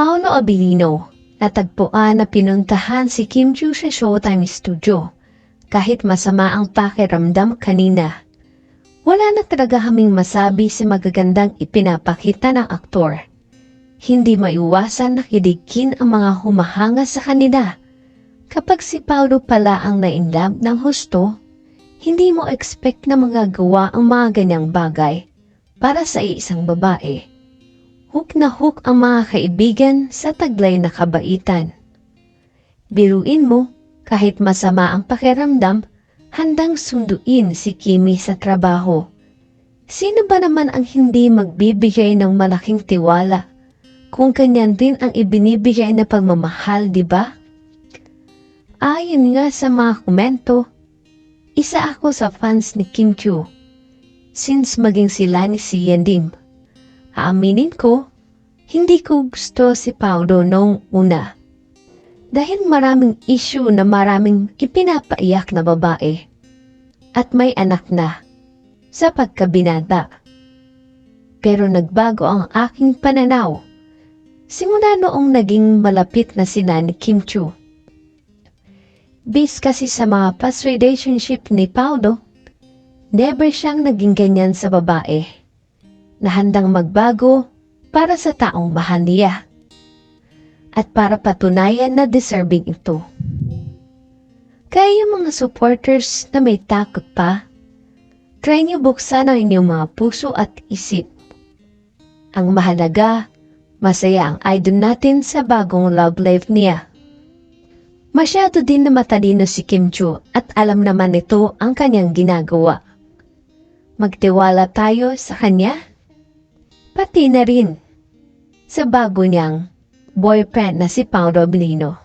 Paolo Abilino, natagpuan na pinuntahan si Kim Joo sa Showtime Studio. Kahit masama ang pakiramdam kanina. Wala na talaga kaming masabi sa magagandang ipinapakita ng aktor. Hindi maiwasan na kidigin ang mga humahanga sa kanila. Kapag si Paolo pala ang nainlove ng husto, hindi mo expect na magagawa ang mga ganyang bagay para sa isang babae. Hook na hook ang mga kaibigan sa taglay na kabaitan. Biruin mo, kahit masama ang pakiramdam, handang sunduin si Kimi sa trabaho. Sino ba naman ang hindi magbibigay ng malaking tiwala kung kanyan din ang ibinibigay na pagmamahal, di ba? Ayon nga sa mga komento, isa ako sa fans ni Kim Chu. Since maging sila ni si Yandim, aaminin ko, hindi ko gusto si Paulo noong una. Dahil maraming issue na maraming ipinapaiyak na babae. At may anak na sa pagkabinata. Pero nagbago ang aking pananaw. Simula noong naging malapit na sila ni Kim Chu. Bis kasi sa mga past relationship ni Paulo, never siyang naging ganyan sa babae. Na handang magbago para sa taong mahal niya. At para patunayan na deserving ito. Kaya yung mga supporters na may takot pa, try niyo buksan ang inyong mga puso at isip. Ang mahalaga, masaya ang idol natin sa bagong love life niya. Masyado din na matalino si Kim Chu at alam naman ito ang kanyang ginagawa. Magtiwala tayo sa kanya, pati na rin sa bago niyang boyfriend na si Paolo Blino.